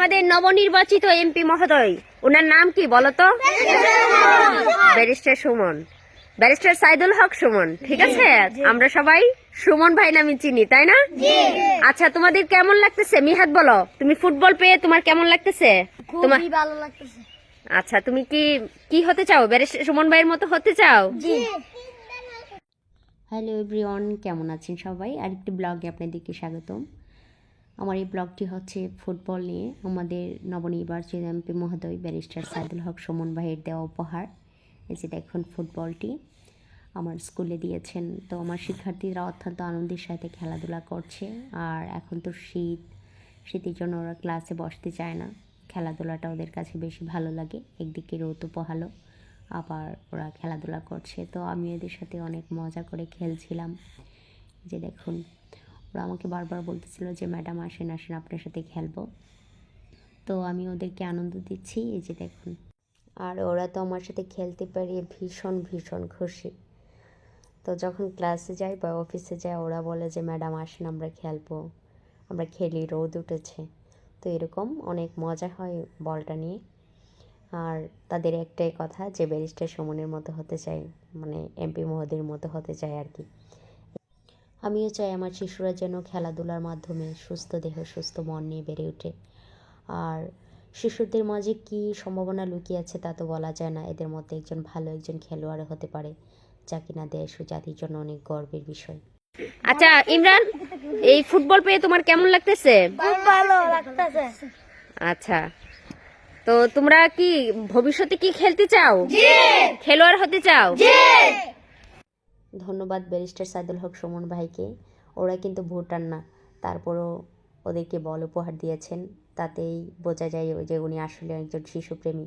আমাদের নবনির্বাচিত এমপি মহোদয়। ওনার নাম কি বলতো ব্যারিস্টার সুমন। ব্যারিস্টার সাইদুল হক সুমন ঠিক আছে? আমরা সবাই সুমন ভাই নামে চিনি তাই না? আচ্ছা তোমাদের কেমন লাগতেছে? মিহাত বলো তুমি ফুটবল পেয়ে তোমার কেমন লাগতেছে? তোমার ভালো লাগতেছে। আচ্ছা তুমি কি কি হতে চাও? ব্যারিস্টার সুমন ভাইয়ের মতো হতে চাও? হ্যালো এভরিওয়ান কেমন আছেন সবাই? আরেকটি ব্লগে আপনাদেরকে স্বাগতম। আমার এই ব্লগটি হচ্ছে ফুটবল নিয়ে। আমাদের নবনির্বাচিত এমপি মহোদয় ব্যারিস্টার সাইদুল হক সুমন ভাইয়ের দেওয়া উপহার। এই যে দেখুন ফুটবলটি। আমার স্কুলে দিয়েছেন। তো আমার শিক্ষার্থীরা অত্যন্ত আনন্দের সাথে খেলাধুলা করছে। আর এখন তো শীত। শীতের জন্য ওরা ক্লাসে বসতে চায় না। খেলাধুলাটা ওদের কাছে বেশি ভালো লাগে। একদিকে রোদ পোহালো আবার ওরা খেলাধুলা করছে। তো আমি এদের সাথে অনেক মজা করে খেলছিলাম। যে দেখুন। ওরা আমাকে বারবার বলতেছিল যে, ম্যাডাম আসেন আসেন, আপনার সাথে খেলব। তো আমি ওদেরকে আনন্দ দিচ্ছি, এই যে দেখুন। আর ওরা তো আমার সাথে খেলতে পেরে ভীষণ ভীষণ খুশি। তো যখন ক্লাসে যাই বা অফিসে যাই, ওরা বলে যে, ম্যাডাম আসেন, আমরা খেলব। আমরা খেলি, রোদ উঠেছে। তো এরকম অনেক মজা হয় বলটা নিয়ে। আর তাদের একটাই কথা যে, ব্যারিস্টার সুমনের মতো হতে চাই মানে এমপি মহোদয়ের মতো হতে চাই আর কি। আমিও চাই আমার শিশুরা যেন খেলাধুলার মাধ্যমে সুস্থ দেহ সুস্থ মন নিয়ে বেড়ে ওঠে। আর শিশুদের মাঝে কি সম্ভাবনা লুকিয়ে আছে তা তো বলা যায় না। এদের মধ্যে একজন ভালো একজন খেলোয়াড় হতে পারে যা কিনা দেশ ও জাতির জন্য অনেক গর্বের বিষয়। আচ্ছা ইমরান এই ফুটবল পেয়ে তোমার কেমন লাগতেছে? খুব ভালো লাগতেছে। আচ্ছা তো তোমরা কি ভবিষ্যতে কি খেলতে চাও? খেলোয়াড় হতে চাও? ধন্যবাদ ব্যারিস্টার সাইদুল হক সুমন ভাইকে। ওরা কিন্তু ভুটান না। তারপরও ওদেরকে বল উপহার দিয়েছেন। তাতেই বোঝা যায় যে উনি আসলে একজন শিশুপ্রেমী।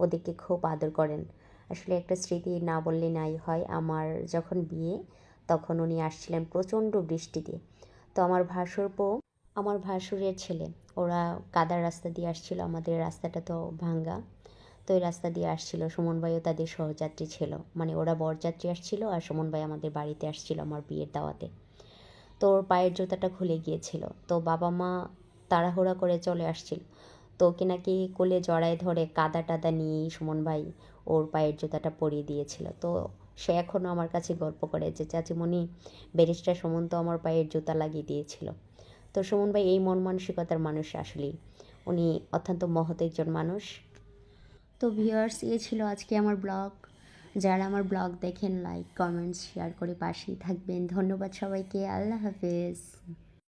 ওদেরকে খুব আদর করেন। আসলে একটা স্মৃতি না বললে নাই হয় আমার যখন বিয়ে, তখন উনি আসছিলেন প্রচণ্ড বৃষ্টিতে। তো আমার ভাসুরপো, আমার ভাসুরের ছেলে, ওরা কাদার রাস্তা দিয়ে আসছিল। আমাদের রাস্তাটা তো ভাঙ্গা। তো ওই রাস্তা দিয়ে আসছিল। সুমন ভাইও তাদের সহযাত্রী ছিল। মানে ওরা বরযাত্রী আসছিল আর সুমন ভাই আমাদের বাড়িতে আসছিল আমার বিয়ের দাওয়াতে। তো ওর পায়ের জুতাটা খুলে গিয়েছিল। তো বাবা মা তাড়াহুড়া করে চলে আসছিল। তো ওকে নাকি কোলে জড়ায় ধরে কাদা টাদা নিয়েই সুমন ভাই ওর পায়ের জুতাটা পরিয়ে দিয়েছিল। তো সে এখনও আমার কাছে গল্প করে যে, চাচিমণি, ব্যারিস্টার সুমন তো আমার পায়ের জুতা লাগিয়ে দিয়েছিল। তো সুমন ভাই এই মন মানসিকতার মানুষ আসলেই। উনি অত্যন্ত মহৎ একজন মানুষ। তো ভিউয়ার্স এ ছিল আজকে আমার ব্লগ। যারা আমার ব্লগ দেখেন লাইক কমেন্টস শেয়ার করে পাশেই থাকবেন। ধন্যবাদ সবাইকে। আল্লাহ হাফেজ।